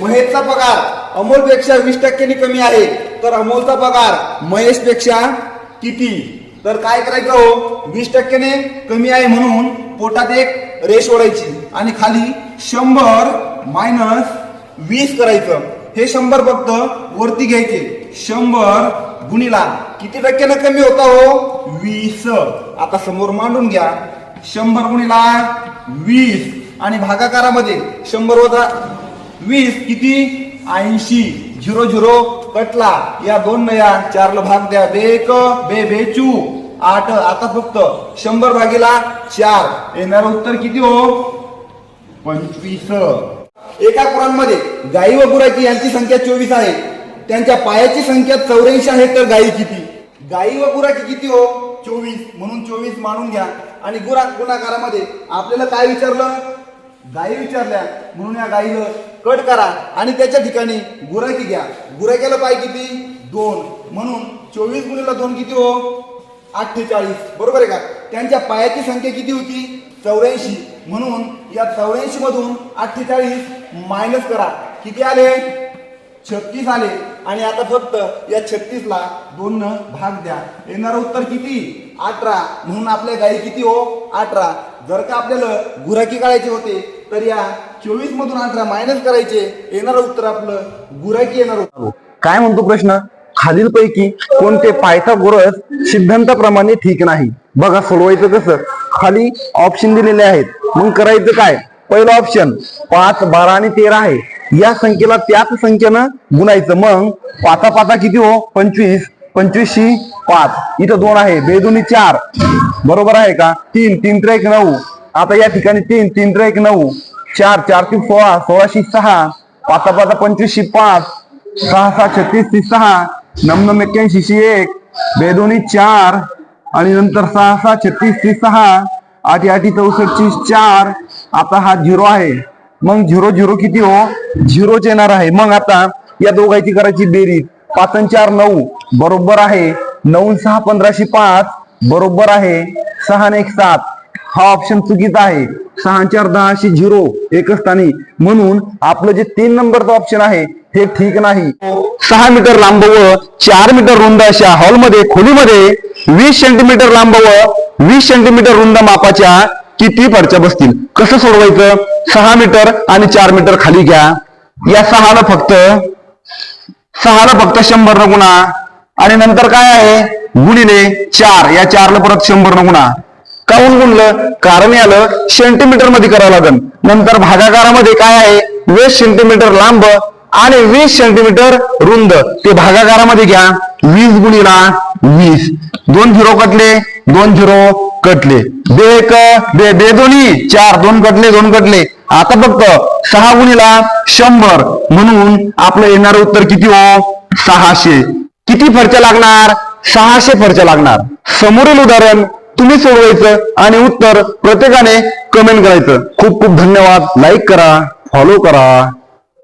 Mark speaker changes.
Speaker 1: महेशचा पगार अमोलपेक्षा वीस टक्क्यांनी कमी आहे तर अमोलचा पगार महेशपेक्षा किती? तर काय करायचं हो? वीस टक्क्याने कमी आहे म्हणून पोटात एक रेष ओढायची आणि खाली शंभर मायनस वीस करायचं. हे शंभर फक्त वरती घ्यायचे. शंभर गुणिला किती टक्क्यानं कमी होता हो? वीस. आता समोर मांडून घ्या. शंभर गुणिला वीस. आणि भागाकारामध्ये शंभर वजा वीस किती? ऐंशी. Zero zero. कटला. या दोन नया. चारला भाग द्या. बेक बे बेचू. आठ आता फक्त. शंभर भागीला चार. येणार उत्तर किती हो? पंचवीस. एका कुरांमध्ये गाई व गुराची यांची संख्या चोवीस आहे. त्यांच्या पायाची संख्या चौऱ्याऐंशी आहे तर गायी किती? गाई व गुराची किती हो? चोवीस. म्हणून चोवीस मानून घ्या. आणि गुरा गुणाकारामध्ये आपल्याला काय विचारलं? गायी विचारल्या म्हणून या गाईला कट करा आणि त्याच्या ठिकाणी गुराखी घ्या. गुराख्याला पाय किती? दोन. म्हणून चोवीस गुणीला दोन किती हो? अठ्ठेचाळीस. बरोबर आहे का? त्यांच्या पायाची संख्या किती होती? चौऱ्याऐंशी. म्हणून या चौऱ्याऐंशी मधून अठ्ठेचाळीस मायनस करा. किती आले? छत्तीस आले. आणि आता फक्त या छत्तीस ला दोन भाग द्या. येणारं उत्तर किती? अठरा. म्हणून आपल्या गाई किती हो? अठरा. जर का आपल्याला गुराखी काढायचे होते तर या चोवीस मधून अठरा मायनस करायचे येणार उत्तर आपलं गुराकी येणार होतं.
Speaker 2: काय म्हणतो प्रश्न? खालीलपैकी कोणते पायथागोरस सिद्धांताप्रमाणे ठीक नाही? बघा सोडवायचं कसं? खाली ऑप्शन दिलेले आहेत. मग करायचं काय? पहिलं ऑप्शन पाच बारा आणि तेरा आहे. या संख्येला त्याच संख्येनं गुणायचं. मग पाचा पाचा किती हो? पंचवीस. पंचवीसशी पाच. इथं दोन आहे. बेदोनी चार. बरोबर आहे का? तीन. तीन त्रेक एक नऊ. आता या ठिकाणी तीन तीन त्रे एक नऊ चार चार ती सोळा सोळाशे सहा पाच पाच पंचवीसशी पाच सहा सहा छत्तीस ती सहा नम नम एक्क्याऐंशी एक बेदोनी चार आणि नंतर सहा सहा छत्तीस ती सहा आठ आठी चौसष्टची चार आता हा झिरो आहे. मग झिरो झिरो किती हो? झिरोच येणार आहे. मग आता या दोघांची करायची बेरीज. पाच चार नऊ बरोबर आहे. नऊ सहा पंधराशे पाच बरोबर आहे. सहा एक सात हा ऑप्शन चुकीचा आहे. सहा चार दहाशे झिरो एकच स्थानी म्हणून आपलं जे तीन नंबरचं ऑप्शन आहे हे ठीक नाही. सहा मीटर लांब व चार मीटर रुंद अशा हॉलमध्ये खोलीमध्ये वीस सेंटीमीटर लांब व वीस सेंटीमीटर रुंद मापाच्या किती फरच्या बसतील? कसं सोडवायचं? सहा मीटर आणि चार मीटर खाली घ्या. या सहाला फक्त सहाला फक्त शंभर न गुणा आणि नंतर काय आहे? गुणिले चार. या चारला परत शंभर न गुणा काऊन गुणलं कारण याला सेंटीमीटरमध्ये करावं लागेल नंतर भागाकारामध्ये काय आहे? वीस सेंटीमीटर लांब आणि वीस सेंटीमीटर रुंद. ते भागाकारामध्ये घ्या. वीस गुणीला वीस. दोन झिरो कटले दोन झिरो कटले. बे एक बे बे दोन्ही. चार दोन कटले दोन कटले. आता फक्त सहा गुणीला शंभर. म्हणून आपलं येणारं उत्तर किती हो? सहाशे. किती फरच्या लागणार? सहाशे फरच्या लागणार. समोरील उदाहरण तुम्ही सोडवायचं आणि उत्तर प्रत्येकाने कमेंट करायचं. खूप खूप धन्यवाद. लाईक करा फॉलो करा.